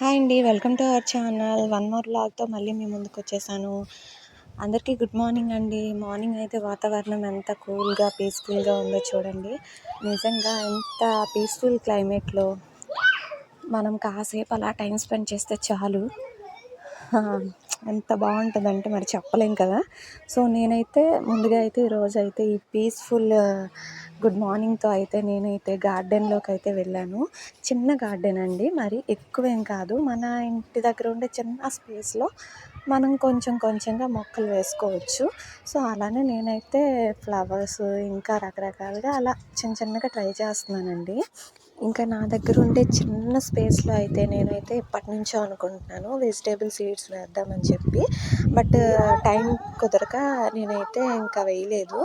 Hi అండి welcome to our channel. One more బ్లాగ్తో మళ్ళీ మీ ముందుకు వచ్చేసాను. అందరికీ గుడ్ మార్నింగ్ అండి. మార్నింగ్ అయితే వాతావరణం ఎంత కూల్గా పీస్ఫుల్గా ఉందో చూడండి. నిజంగా ఎంత పీస్ఫుల్ క్లైమేట్లో మనం కాసేపు అలా టైం స్పెండ్ చేస్తే చాలు. ఎంత బాగుంటుందంటే మరి చెప్పలేం కదా. సో నేనైతే ముందుగా అయితే ఈరోజు అయితే ఈ పీస్ఫుల్ గుడ్ మార్నింగ్తో అయితే నేనైతే గార్డెన్లోకి అయితే వెళ్ళాను. చిన్న గార్డెన్ అండి మరి ఎక్కువేం కాదు. మన ఇంటి దగ్గర ఉండే చిన్న స్పేస్లో మనం కొంచెం కొంచెంగా మొక్కలు వేసుకోవచ్చు. సో అలానే నేనైతే ఫ్లవర్స్ ఇంకా రకరకాలుగా అలా చిన్న చిన్నగా ట్రై చేస్తున్నానండి. ఇంకా నా దగ్గర ఉండే చిన్న స్పేస్లో అయితే నేనైతే ఎప్పటి నుంచో అనుకుంటున్నాను వెజిటేబుల్ సీడ్స్ వేద్దామని చెప్పి. బట్ టైం కుదరక నేనైతే ఇంకా వేయలేదు.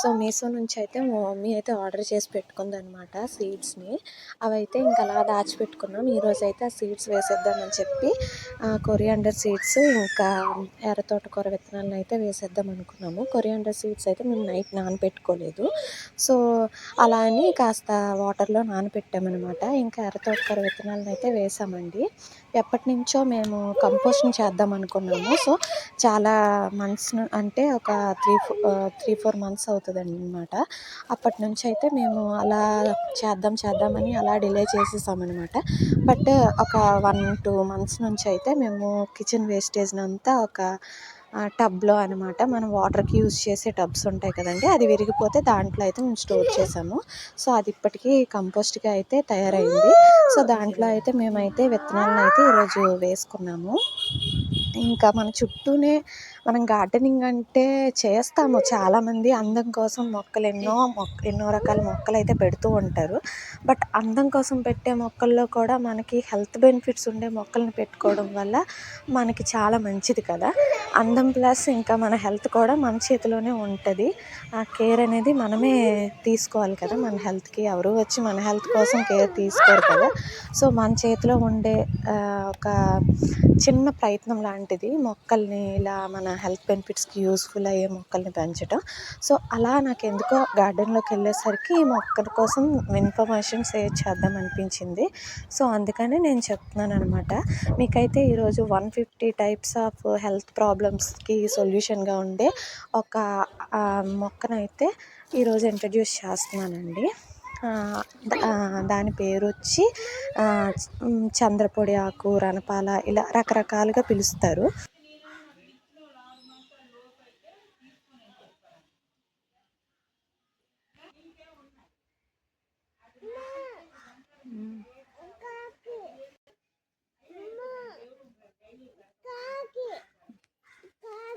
సో మీషో నుంచి అయితే మా మమ్మీ అయితే ఆర్డర్ చేసి పెట్టుకుంది అనమాట సీడ్స్ని. అవైతే ఇంకా అలా దాచిపెట్టుకున్నాం. ఈరోజు అయితే ఆ సీడ్స్ వేసేద్దామని చెప్పి కొరియాండర్ సీడ్స్ ఇంకా ఎర్ర తోటకూర విత్తనాలను అయితే వేసేద్దాం అనుకున్నాము. కొరియాండర్ సీడ్స్ అయితే మేము నైట్ నానపెట్టుకోలేదు సో అలా అని కాస్త వాటర్లో నానపెట్టాము పెట్టామన్నమాట ఇంకా ఎర్రతోటకూర విత్తనాలను అయితే వేసామండి. ఎప్పటి నుంచో మేము కంపోస్టింగ్ చేద్దాం అనుకున్నాము. సో చాలా మంత్స్ అంటే ఒక త్రీ త్రీ ఫోర్ మంత్స్ అవుతుంది అనమాట అప్పటి నుంచి అయితే మేము అలా చేద్దాం చేద్దామని అలా డిలే చేసేసామన్నమాట. బట్ ఒక వన్ టూ మంత్స్ నుంచి అయితే మేము కిచెన్ వేస్టేజ్ని అంతా ఒక టబ్లో అనమాట మనం వాటర్కి యూజ్ చేసే టబ్స్ ఉంటాయి కదండి అది విరిగిపోతే దాంట్లో అయితే మేము స్టోర్ చేసాము. సో అది ఇప్పటికీ కంపోస్ట్గా అయితే తయారైంది. సో దాంట్లో అయితే మేమైతే విత్తనాలను అయితే ఈరోజు వేసుకున్నాము. ఇంకా మన చుట్టూనే మనం గార్డెనింగ్ అంటే చేస్తాము. చాలామంది అందం కోసం మొక్కలు ఎన్నో మొక్క ఎన్నో రకాల మొక్కలు అయితే పెడుతూ ఉంటారు. బట్ అందం కోసం పెట్టే మొక్కల్లో కూడా మనకి హెల్త్ బెనిఫిట్స్ ఉండే మొక్కలను పెట్టుకోవడం వల్ల మనకి చాలా మంచిది కదా. అందం ప్లస్ ఇంకా మన హెల్త్ కూడా మన చేతిలోనే ఉంటుంది. ఆ కేర్ అనేది మనమే తీసుకోవాలి కదా మన హెల్త్కి. ఎవరు వచ్చి మన హెల్త్ కోసం కేర్ తీసుకోరు కదా. సో మన చేతిలో ఉండే ఒక చిన్న ప్రయత్నం లాంటిది మొక్కల్ని ఇలా మన హెల్త్ బెనిఫిట్స్కి యూస్ఫుల్ అయ్యే మొక్కల్ని పెంచడం సో అలా నాకు ఎందుకో గార్డెన్లోకి వెళ్ళేసరికి ఈ మొక్కల కోసం ఇన్ఫర్మేషన్ షేర్ చేద్దాం అనిపించింది. సో అందుకనే నేను చెప్తున్నాను అనమాట మీకైతే ఈరోజు one fifty types of health ప్రాబ్లమ్స్కి సొల్యూషన్గా ఉండే ఒక మొక్కనైతే ఈరోజు ఇంట్రడ్యూస్ చేస్తున్నానండి. దాని పేరు వచ్చి చంద్రపొడి ఆకు రణపాల ఇలా రకరకాలుగా పిలుస్తారు.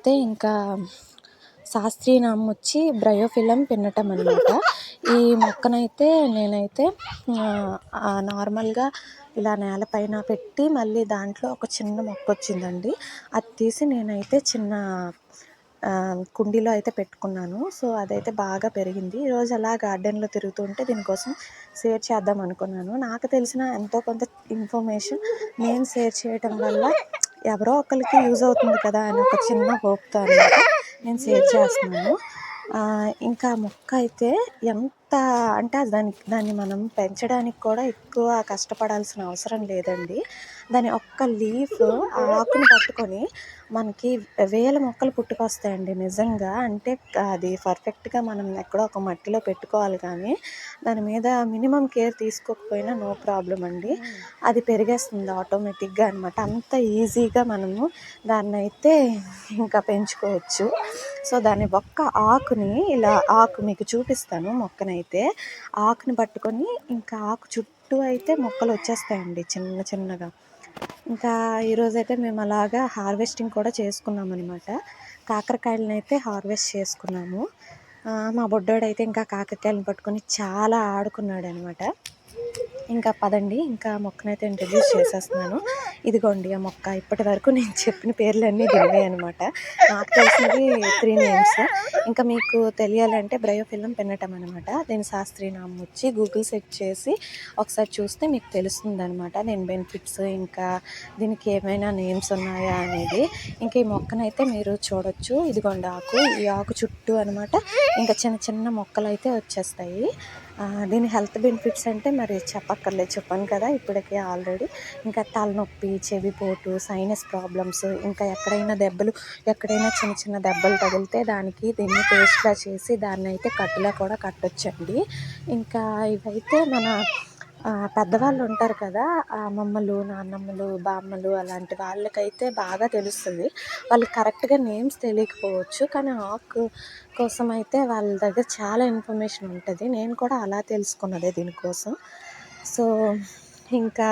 అయితే ఇంకా శాస్త్రీయ నామం వచ్చి బ్రయోఫిలం పిన్నటం అనమాట ఈ మొక్కనైతే నేనైతే నార్మల్గా ఇలా నేలపైన పెట్టి మళ్ళీ దాంట్లో ఒక చిన్న మొక్క వచ్చిందండి అది తీసి నేనైతే చిన్న కుండీలో అయితే పెట్టుకున్నాను. సో అదైతే బాగా పెరిగింది. ఈరోజు అలా గార్డెన్లో తిరుగుతుంటే దీనికోసం షేర్ చేద్దాం అనుకున్నాను నాకు తెలిసిన ఎంతో కొంత ఇన్ఫర్మేషన్ నేను షేర్ చేయటం వల్ల ఎవరో ఒకరికి యూజ్ అవుతుంది కదా అని ఒక చిన్న హోప్తో అనమాట నేను షేర్ చేస్తున్నాను. ఇంకా మొక్క అయితే ఎంత అంటే దానికి దాన్ని మనం పెంచడానికి కూడా ఎక్కువ కష్టపడాల్సిన అవసరం లేదండి. దాని ఒక్క లీఫ్ ఆకును పట్టుకొని మనకి వేల మొక్కలు పుట్టుకొస్తాయండి నిజంగా. అంటే అది పర్ఫెక్ట్గా మనం ఎక్కడో ఒక మట్టిలో పెట్టుకోవాలి కానీ దాని మీద మినిమం కేర్ తీసుకోకపోయినా నో ప్రాబ్లం అండి. అది పెరిగేస్తుంది ఆటోమేటిక్గా అనమాట అంత ఈజీగా మనము దాన్ని అయితే ఇంకా పెంచుకోవచ్చు. సో దాని ఒక్క ఆకుని ఇలా ఆకు మీకు చూపిస్తాను మొక్కనైతే. అయితే ఆకుని పట్టుకొని ఇంకా ఆకు చుట్టూ అయితే మొక్కలు వచ్చేస్తాయండి చిన్న చిన్నగా. ఇంకా ఈరోజు అయితే మేము అలాగా హార్వెస్టింగ్ కూడా చేసుకున్నాం అనమాట కాకరకాయలను అయితే హార్వెస్ట్ చేసుకున్నాము. మా బొడ్డోడు అయితే ఇంకా కాకరకాయలను పట్టుకొని చాలా ఆడుకున్నాడు అనమాట ఇంకా పదండి ఇంకా మొక్కనైతే ఇంట్రడ్యూస్ చేసేస్తున్నాను. ఇదిగోండి ఆ మొక్క. ఇప్పటి వరకు నేను చెప్పిన పేర్లన్నీ దిగాయి అనమాట నాకు తెలిసినవి త్రీ నేమ్స్ ఇంకా మీకు తెలియాలంటే బ్రయోఫిలం పెనటం అనమాట దీని శాస్త్రీ నామం వచ్చి గూగుల్ సెర్చ్ చేసి ఒకసారి చూస్తే మీకు తెలుస్తుంది అనమాట దీని బెనిఫిట్స్ ఇంకా దీనికి ఏమైనా నేమ్స్ ఉన్నాయా అనేది. ఇంకా ఈ మొక్కనైతే మీరు చూడొచ్చు. ఇదిగోండి ఆకు. ఈ ఆకు చుట్టూ అనమాట ఇంకా చిన్న చిన్న మొక్కలు అయితే వచ్చేస్తాయి. దీని హెల్త్ బెనిఫిట్స్ అంటే మరి చెప్పక్కర్లేదు చెప్పాను కదా ఇప్పటికే ఆల్రెడీ. ఇంకా తలనొప్పి చెవిపోటు సైనస్ ప్రాబ్లమ్స్ ఇంకా ఎక్కడైనా దెబ్బలు ఎక్కడైనా చిన్న చిన్న దెబ్బలు తగిలితే దానికి దీన్ని పేస్ట్లా చేసి దాన్ని అయితే కట్టులా కూడా కట్టొచ్చండి. ఇంకా ఇవైతే మన పెద్దవాళ్ళు ఉంటారు కదా అమ్మమ్మలు నాన్నమ్మలు బామ్మలు అలాంటి వాళ్ళకైతే బాగా తెలుస్తుంది. వాళ్ళకి కరెక్ట్గా నేమ్స్ తెలియకపోవచ్చు కానీ ఆకు కోసం అయితే వాళ్ళ దగ్గర చాలా ఇన్ఫర్మేషన్ ఉంటుంది. నేను కూడా అలా తెలుసుకున్నదే దీనికోసం. సో ఇంకా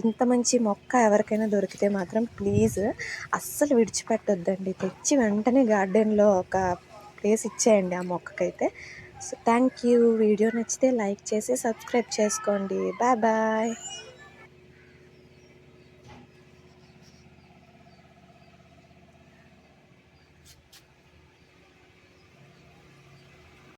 ఇంత మంచి మొక్క ఎవరికైనా దొరికితే మాత్రం ప్లీజ్ అస్సలు విడిచిపెట్టొద్దండి. తెచ్చి వెంటనే గార్డెన్లో ఒక ప్లేస్ ఇచ్చేయండి ఆ మొక్కకైతే. థ్యాంక్ యూ వీడియో నచ్చితే లైక్ చేసి సబ్స్క్రైబ్ చేసుకోండి. Bye bye